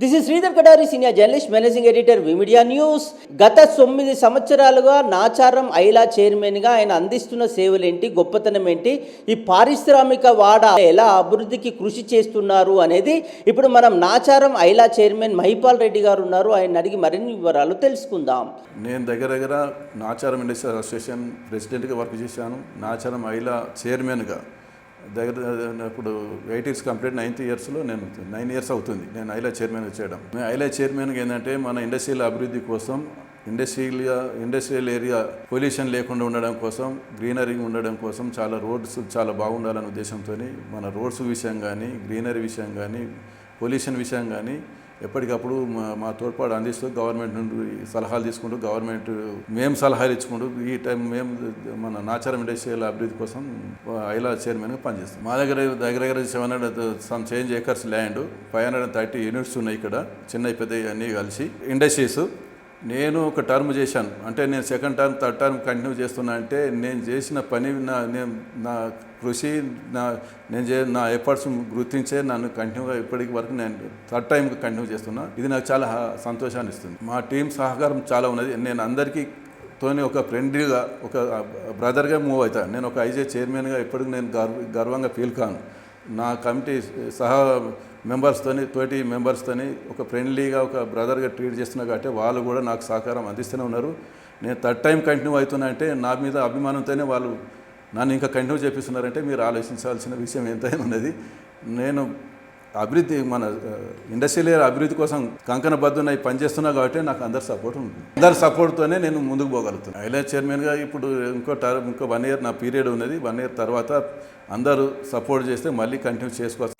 This is Sridhar Katari senior journalist managing editor విమిడియా news గత తొమ్మిది సంవత్సరాలుగా నాచారం ఐలా చైర్మన్గా ఆయన అందిస్తున్న సేవలేంటి? గొప్పతనం ఏంటి? ఈ పారిశ్రామిక వాడ ఎలా అభివృద్ధికి కృషి చేస్తున్నారు అనేది ఇప్పుడు మనం నాచారం ఐలా చైర్మన్ మహిపాల్ రెడ్డి గారు ఉన్నారు. ఆయన అడిగి మరిన్ని వివరాలు తెలుసుకుందాం. నేను దగ్గర దగ్గర నాచారం ఇండస్ట్రియల్ అసోసియేషన్ ప్రెసిడెంట్గా వర్క్ చేశాను. నాచారం ఐలా చైర్మన్గా. దగ్గర ఇప్పుడు ఎయిటీస్ కంప్లీట్ నైన్త్ ఇయర్స్లో నేను నైన్ ఇయర్స్ అవుతుంది. నేను ఐలా చైర్మన్గా చేయడం నేను ఐలా చైర్మన్గా ఏంటంటే మన ఇండస్ట్రియల్ అభివృద్ధి కోసం ఇండస్ట్రియల్ ఇండస్ట్రియల్ ఏరియా పొల్యూషన్ లేకుండా ఉండడం కోసం గ్రీనరీ ఉండడం కోసం చాలా రోడ్స్ చాలా బాగుండాలనే ఉద్దేశంతో మన రోడ్స్ విషయం కానీ గ్రీనరీ విషయం కానీ పొల్యూషన్ విషయం కానీ ఎప్పటికప్పుడు మా మా తోడ్పాటు అందిస్తూ గవర్నమెంట్ నుండి సలహాలు తీసుకుంటూ గవర్నమెంట్ మేము సలహాలు ఇచ్చుకుంటూ ఈ టైం మేము మన నాచారం ఇండస్ట్రియల్ అభివృద్ధి కోసం ఐలా చైర్మన్గా పనిచేస్తాం. మా దగ్గర దగ్గర దగ్గర seven hundred some change acres land five hundred and thirty units ఉన్నాయి ఇక్కడ చిన్న పెద్ద అన్నీ కలిసి. ఇండస్ట్రీస్ నేను ఒక టర్మ్ చేశాను. అంటే నేను second term third term continue చేస్తున్నా అంటే నేను చేసిన పని నా నేను నా కృషి నా నేను చే నా ఎఫర్ట్స్ గుర్తించే నన్ను కంటిన్యూగా ఇప్పటికి వరకు నేను థర్డ్ టైం కంటిన్యూ చేస్తున్నా. ఇది నాకు చాలా సంతోషాన్ని ఇస్తుంది. మా టీం సహకారం చాలా ఉన్నది. నేను అందరికీ తోని ఒక ఫ్రెండ్లీగా ఒక బ్రదర్గా మూవ్ అవుతాను నేను ఒక ఐజే చైర్మన్గా ఇప్పటికి నేను గర్వ గర్వంగా ఫీల్ కాను. నా కమిటీ సహా మెంబర్స్తోని తోటి మెంబర్స్తోని ఒక ఫ్రెండ్లీగా ఒక బ్రదర్గా ట్రీట్ చేస్తున్నా కాబట్టి వాళ్ళు కూడా నాకు సహకారం అందిస్తూనే ఉన్నారు. నేను థర్డ్ టైం కంటిన్యూ అవుతున్నా అంటే నా మీద అభిమానంతోనే వాళ్ళు నన్ను ఇంకా కంటిన్యూ చేపిస్తున్నారంటే మీరు ఆలోచించాల్సిన విషయం ఎంతైనా ఉన్నది. నేను అభివృద్ధి మన ఇండస్ట్రియల్ అభివృద్ధి కోసం కంకణ బద్దున పనిచేస్తున్నా కాబట్టి నాకు అందరు సపోర్ట్ ఉంటుంది. అందరి సపోర్ట్తోనే నేను ముందుకు పోగలుగుతున్నాను ఐలాండ్ చైర్మన్గా ఇప్పుడు ఇంకో టర్మ్ ఇంకో వన్ ఇయర్ నా పీరియడ్ ఉన్నది. వన్ ఇయర్ తర్వాత అందరూ సపోర్ట్ చేస్తే మళ్ళీ కంటిన్యూ చేసుకోవచ్చు.